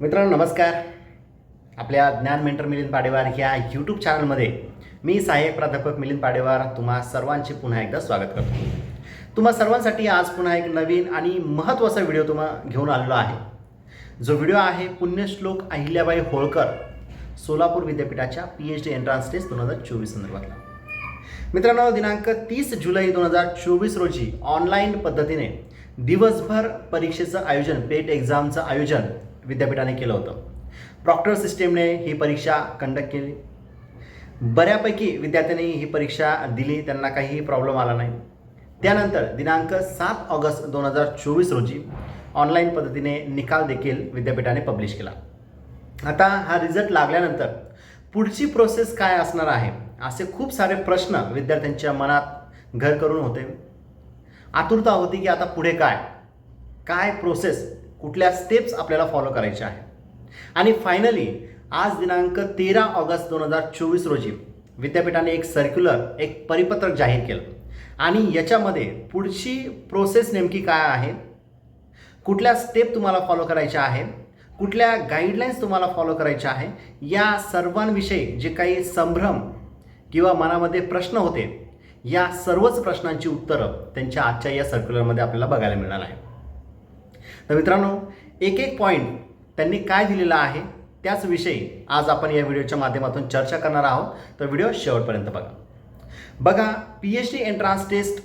मित्रांनो नमस्कार. आपल्या ज्ञान मेंटर मिलिंद पाडेवार ह्या यूट्यूब चॅनलमध्ये मी सहाय्यक प्राध्यापक मिलिंद पाडेवार तुम्हा सर्वांचे पुन्हा एकदा स्वागत करतो. तुम्हा सर्वांसाठी आज पुन्हा एक नवीन आणि महत्त्वाचा व्हिडिओ तुम्हा घेऊन आलेलो आहे. जो व्हिडिओ आहे पुण्यश्लोक अहिल्याबाई होळकर सोलापूर विद्यापीठाच्या P H D entrance test दोन हजार चोवीस संदर्भातला. मित्रांनो दिनांक तीस जुलै दोन हजार चोवीस रोजी ऑनलाईन पद्धतीने दिवसभर परीक्षेचं आयोजन पेट एक्झामचं आयोजन विद्यापीठाने केलं होतं. प्रॉक्टर सिस्टीमने ही परीक्षा कंडक्ट केली. बऱ्यापैकी विद्यार्थ्यांनी ही परीक्षा दिली त्यांना काहीही प्रॉब्लेम आला नाही. त्यानंतर दिनांक सात ऑगस्ट दोन हजार चोवीस रोजी ऑनलाईन पद्धतीने निकाल देखील विद्यापीठाने पब्लिश केला. आता हा रिझल्ट लागल्यानंतर पुढची प्रोसेस काय असणार आहे असे खूप सारे प्रश्न विद्यार्थ्यांच्या मनात घर करून होते. आतुरता होती की आता पुढे काय? काय प्रोसेस कुठल्या स्टेप्स आपल्याला फॉलो करायच्या आहे आणि फायनली आज दिनांक तेरा ऑगस्ट दोन हजार चोवीस रोजी विद्यापीठाने एक सर्क्युलर एक परिपत्रक जाहीर केलं. आणि याच्यामध्ये पुढची प्रोसेस नेमकी काय आहे? कुठल्या स्टेप तुम्हाला फॉलो करायच्या आहे? कुठल्या गाईडलाईन्स तुम्हाला फॉलो करायच्या आहे? या सर्वांविषयी जे काही संभ्रम किंवा मनामध्ये प्रश्न होते या सर्वच प्रश्नांची उत्तरं त्यांच्या आजच्या या सर्क्युलरमध्ये आपल्याला बघायला मिळणार आहे तर मित्रांनो एक एक पॉईंट त्यांनी काय दिलेला आहे त्याच विषयी आज आपण या व्हिडिओच्या माध्यमातून चर्चा करणार आहोत. तर व्हिडिओ शेवटपर्यंत बघा. बघा P H D entrance test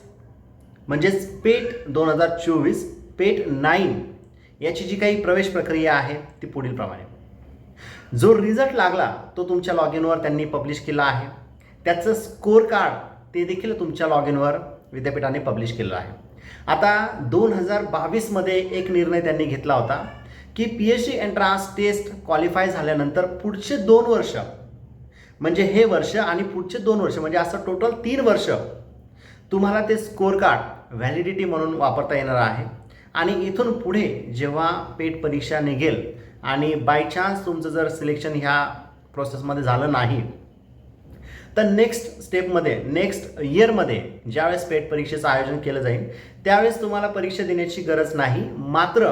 म्हणजेच पेट दोन हजार चोवीस पेट नाईन याची जी काही प्रवेश प्रक्रिया आहे ती पुढील प्रमाणे. जो रिझल्ट लागला तो तुमच्या लॉग इनवर त्यांनी पब्लिश केला आहे. त्याचं स्कोअर कार्ड ते देखील तुमच्या लॉग इनवर विद्यापीठाने पब्लिश केलं आहे. आता दोन हजार बावीसमध्ये एक निर्णय त्यांनी घेतला होता की P H C entrance test qualify झाल्यानंतर पुढचे दोन वर्ष म्हणजे हे वर्ष आणि पुढचे दोन वर्ष म्हणजे असं टोटल तीन वर्ष तुम्हाला ते स्कोअर कार्ड व्हॅलिडिटी म्हणून वापरता येणार आहे. आणि इथून पुढे जेव्हा पेट परीक्षा निघेल आणि बाय चान्स तुमचं जर सिलेक्शन ह्या प्रोसेसमध्ये झालं नाही तर नेक्स्ट स्टेपमध्ये नेक्स्ट इयरमध्ये ज्यावेळेस पेट परीक्षेचं आयोजन केलं जाईल त्यावेळेस तुम्हाला परीक्षा देण्याची गरज नाही मात्र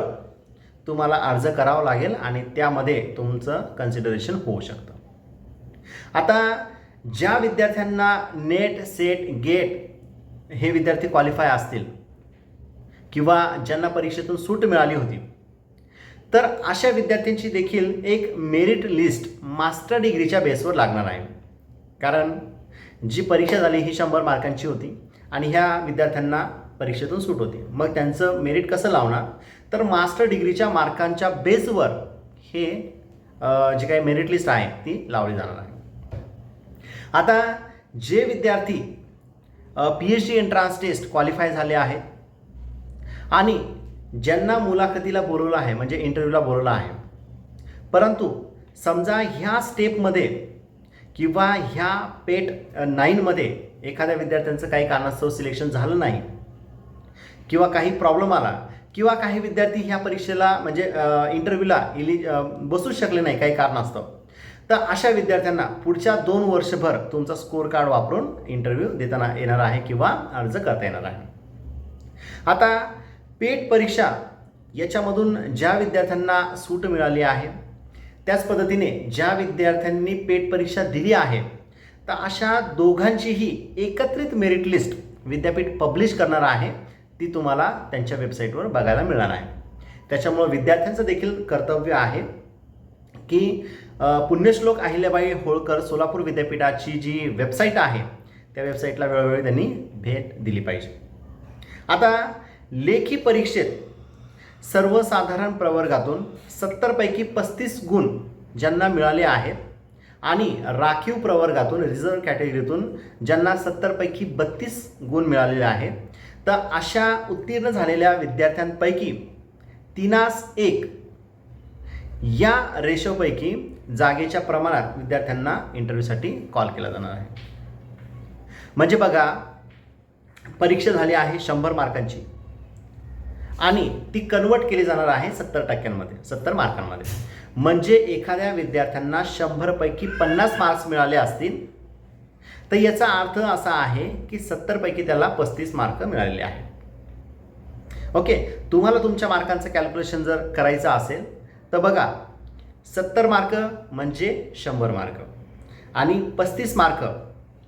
तुम्हाला अर्ज करावा लागेल आणि त्यामध्ये तुमचं कन्सिडरेशन होऊ शकतं. आता ज्या विद्यार्थ्यांना नेट सेट गेट हे विद्यार्थी क्वालिफाय असतील किंवा ज्यांना परीक्षेतून सूट मिळाली होती तर अशा विद्यार्थ्यांची देखील एक मेरिट लिस्ट मास्टर डिग्रीच्या बेसवर लागणार आहे. कारण जी परीक्षा झाली ही शंभर मार्कांची होती आणि ह्या विद्यार्थ्यांना परीक्षेतून सूट होती. मग त्यांचं मेरिट कसं लावणार? तर मास्टर डिग्रीच्या मार्कांच्या बेसवर हे जे जी काही मेरिट लिस्ट आहे ती लावली जाणार आहे. आता जे विद्यार्थी P H D entrance test qualify झाले आहेत आणि ज्यांना मुलाखतीला बोलवलं आहे म्हणजे इंटरव्ह्यूला बोलवलं आहे परंतु समजा ह्या स्टेपमध्ये किंवा ह्या पेट नाईनमध्ये एखाद्या विद्यार्थ्यांचं काही कारणास्तव सिलेक्शन झालं नाही किंवा काही प्रॉब्लेम आला किंवा काही विद्यार्थी ह्या परीक्षेला म्हणजे इंटरव्ह्यूला इलि बसू बसूच शकले नाही काही कारणास्तव तर अशा विद्यार्थ्यांना पुढच्या दोन वर्षभर तुमचा स्कोअर कार्ड वापरून इंटरव्ह्यू देताना येणार आहे किंवा अर्ज करता येणार आहे. आता पेट परीक्षा याच्यामधून ज्या विद्यार्थ्यांना सूट मिळाली आहे त्याच पद्धतीने ज्या विद्यार्थ्यांनी पेट परीक्षा दिली आहे तर अशा दोघांचीही एकत्रित मेरिट लिस्ट विद्यापीठ पब्लिश करणार आहे ती तुम्हाला त्यांच्या वेबसाईटवर बघायला मिळणार आहे. त्याच्यामुळं विद्यार्थ्यांचं देखील कर्तव्य आहे की पुण्यश्लोक अहिल्याबाई होळकर सोलापूर विद्यापीठाची जी वेबसाईट आहे त्या वेबसाईटला वेळोवेळी त्यांनी भेट दिली पाहिजे. आता लेखी परीक्षेत सर्वसाधारण प्रवर्गातून सत्तरपैकी पस्तीस गुण ज्यांना मिळाले आहेत आणि राखीव प्रवर्गातून रिझर्व कॅटेगरीतून ज्यांना सत्तरपैकी बत्तीस गुण मिळालेले आहेत. तर अशा उत्तीर्ण झालेल्या विद्यार्थ्यांपैकी तिनास एक या रेशोपैकी जागेच्या प्रमाणात विद्यार्थ्यांना इंटरव्ह्यूसाठी कॉल केला जाणार आहे. म्हणजे बघा परीक्षा झाली आहे शंभर मार्कांची आणि ती कन्वर्ट केली जाणार आहे सत्तर टक्क्यांमध्ये सत्तर मार्कांमध्ये. म्हणजे एखाद्या विद्यार्थ्यांना शंभरपैकी पन्नास मार्क्स मिळाले असतील तर याचा अर्थ असा आहे की सत्तरपैकी त्याला पस्तीस मार्क मिळालेले आहेत. ओके तुम्हाला तुमच्या मार्कांचं कॅल्क्युलेशन जर करायचं असेल तर बघा सत्तर मार्क म्हणजे शंभर मार्क आणि पस्तीस मार्क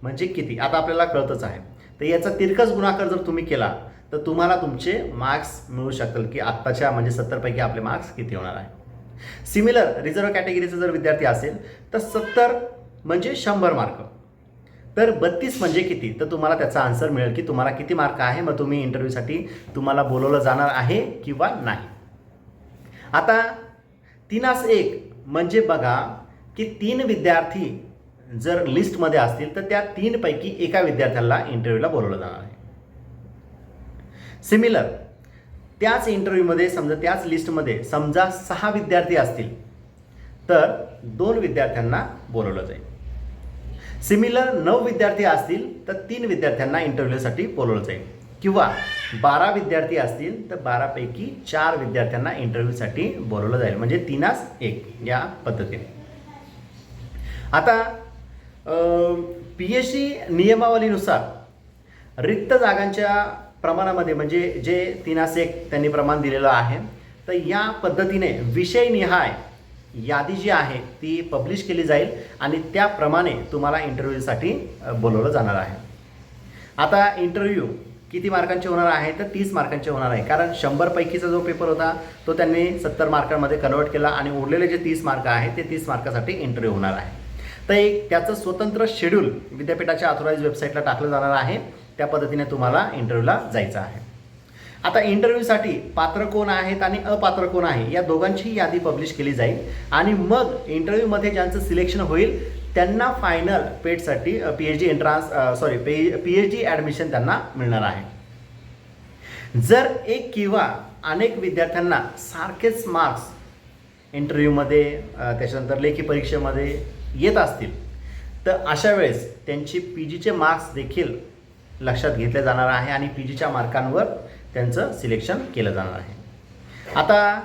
म्हणजे किती? आता आपल्याला कळतच आहे. तर याचा तिरकस गुणाकार जर तुम्ही केला तर तुम्हाला तुमचे मार्क्स मिळू शकतील की आत्ताच्या म्हणजे सत्तरपैकी आपले मार्क्स किती होणार आहे. सिमिलर रिझर्व्ह कॅटेगरीचा जर विद्यार्थी असेल तर सत्तर म्हणजे शंभर मार्क तर बत्तीस म्हणजे किती? तर तुम्हाला त्याचा आन्सर मिळेल की तुम्हाला किती मार्क आहे मग तुम्ही इंटरव्ह्यूसाठी तुम्हाला बोलवलं जाणार आहे किंवा नाही. आता तीनास एक म्हणजे बघा की तीन विद्यार्थी जर लिस्टमध्ये असतील तर त्या तीनपैकी एका विद्यार्थ्याला इंटरव्ह्यूला बोलवलं जाणार आहे. सिमिलर त्याच इंटरव्ह्यूमध्ये समजा त्याच लिस्टमध्ये समजा सहा विद्यार्थी असतील तर दोन विद्यार्थ्यांना बोलवलं जाईल. सिमिलर नऊ विद्यार्थी असतील तर तीन विद्यार्थ्यांना इंटरव्ह्यूसाठी बोलवलं जाईल. किंवा बारा विद्यार्थी असतील तर बारापैकी चार विद्यार्थ्यांना इंटरव्ह्यूसाठी बोलवलं जाईल. म्हणजे तीनास एक या पद्धतीने. आता पी एच डी नियमावलीनुसार रिक्त जागांच्या प्रमाणामध्ये म्हणजे जे तीनास एक त्यांनी प्रमाण दिलेलं आहे तर या पद्धतीने विषयनिहाय यादी जी आहे ती पब्लिश केली जाईल आणि त्याप्रमाणे तुम्हाला इंटरव्ह्यूसाठी बोलवलं जाणार आहे. आता इंटरव्ह्यू किती मार्कांचे होणार आहे तर तीस मार्कांचे होणार आहे. कारण शंभरपैकीचा जो पेपर होता तो त्यांनी सत्तर मार्कांमध्ये कन्वर्ट केला आणि उरलेले जे तीस मार्क आहेत ते तीस मार्कासाठी इंटरव्ह्यू होणार आहे. तर एक त्याचं स्वतंत्र शेड्यूल विद्यापीठाच्या ऑथोराईज वेबसाईटला टाकलं जाणार आहे. त्या पद्धतीने तुम्हाला इंटरव्ह्यूला जायचं आहे. आता इंटरव्ह्यूसाठी पात्र कोण आहेत आणि अपात्र कोण आहे या दोघांचीही यादी पब्लिश केली जाईल. आणि मग इंटरव्ह्यूमध्ये ज्यांचं सिलेक्शन होईल त्यांना final पेडसाठी P H D entrance sorry P P H D admission त्यांना मिळणार आहे. जर एक किंवा अनेक विद्यार्थ्यांना सारखेच मार्क्स इंटरव्ह्यूमध्ये त्याच्यानंतर लेखी परीक्षेमध्ये येत असतील तर अशा वेळेस त्यांची पी जीचे मार्क्स देखील लक्षात घेतलं जाणार आहे आणि पी जीच्या मार्कांवर त्यांचं सिलेक्शन केलं जाणार आहे. आता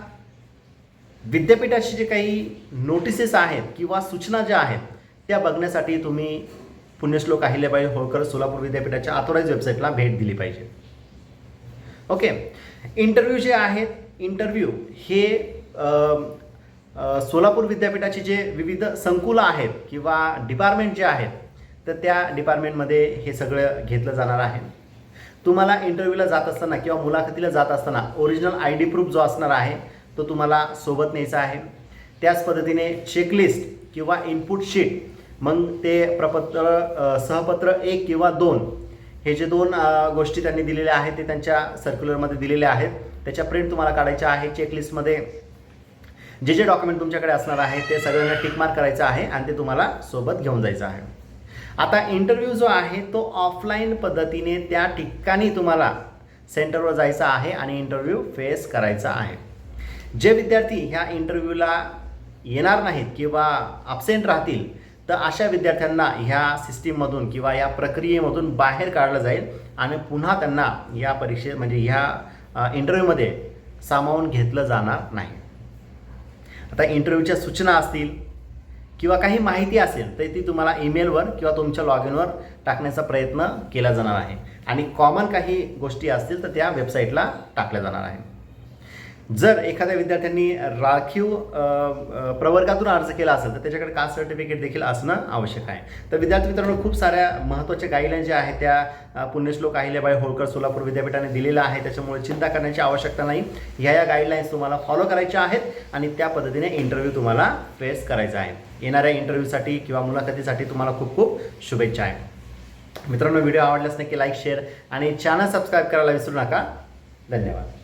विद्यापीठाचे जे काही नोटिसेस आहेत किंवा सूचना ज्या आहेत त्या बघण्यासाठी तुम्ही पुण्यश्लोक अहिल्याबाई होळकर सोलापूर विद्यापीठाच्या ऑथोराईज वेबसाईटला भेट दिली पाहिजे. ओके. इंटरव्ह्यू जे आहेत इंटरव्ह्यू हे सोलापूर विद्यापीठाचे जे विविध संकुलं आहेत किंवा डिपार्टमेंट जे आहेत तर त्या डिपार्टमेंटमध्ये हे सगळं घेतलं जाणार आहे. तुम्हाला इंटरव्ह्यूला जात असताना किंवा मुलाखतीला जात असताना ओरिजिनल आय डी प्रूफ जो असणार आहे तो तुम्हाला सोबत न्यायचा आहे. त्याच पद्धतीने चेकलिस्ट किंवा इनपुट शीट मग ते प्रपत्र सहपत्र एक किंवा दोन हे जे दोन गोष्टी त्यांनी दिलेल्या आहेत ते त्यांच्या सर्क्युलरमध्ये दिलेल्या आहेत. त्याच्या प्रिंट तुम्हाला काढायच्या आहे चेकलिस्टमध्ये जे जे डॉक्युमेंट तुमच्याकडे असणार आहे ते सगळ्यांना टिकमार्क करायचं आहे आणि ते तुम्हाला सोबत घेऊन जायचं आहे. आता इंटरव्ह्यू जो आहे तो ऑफलाईन पद्धतीने त्या ठिकाणी तुम्हाला सेंटरवर जायचं आहे आणि इंटरव्ह्यू फेस करायचा आहे. जे विद्यार्थी ह्या इंटरव्ह्यूला येणार नाहीत किंवा अपसेंट राहतील तर अशा विद्यार्थ्यांना ह्या सिस्टीममधून किंवा या प्रक्रियेमधून बाहेर काढलं जाईल आणि पुन्हा त्यांना या परीक्षे म्हणजे ह्या इंटरव्ह्यूमध्ये सामावून घेतलं जाणार नाही. आता इंटरव्ह्यूच्या सूचना असतील किंवा काही माहिती असेल तर ती तुम्हाला ईमेलवर किंवा तुमच्या लॉग इनवर टाकण्याचा प्रयत्न केला जाणार आहे. आणि कॉमन काही गोष्टी असतील तर त्या वेबसाईटला टाकल्या जाणार आहे. जर एखाद्या विद्यार्थ्यांनी राखीव प्रवर्गातून अर्ज केला असेल तर त्याच्याकडे कास्ट सर्टिफिकेट देखील असणं आवश्यक आहे. तर विद्यार्थी मित्रांनो खूप साऱ्या महत्त्वाच्या गाईडलाईन ज्या आहेत त्या पुण्यश्लोक अहिल्याबाई होळकर सोलापूर विद्यापीठाने दिलेला आहे त्याच्यामुळे चिंता करण्याची आवश्यकता नाही. ह्या या गाईडलाईन्स तुम्हाला फॉलो करायच्या आहेत आणि त्या पद्धतीने इंटरव्ह्यू तुम्हाला फेस करायचा आहे. येणाऱ्या इंटरव्ह्यूसाठी किंवा मुलाखतीसाठी तुम्हाला खूप खूप शुभेच्छा आहे. मित्रांनो व्हिडिओ आवडल्यास नक्की लाईक शेअर आणि चॅनल सबस्क्राईब करायला विसरू नका. धन्यवाद.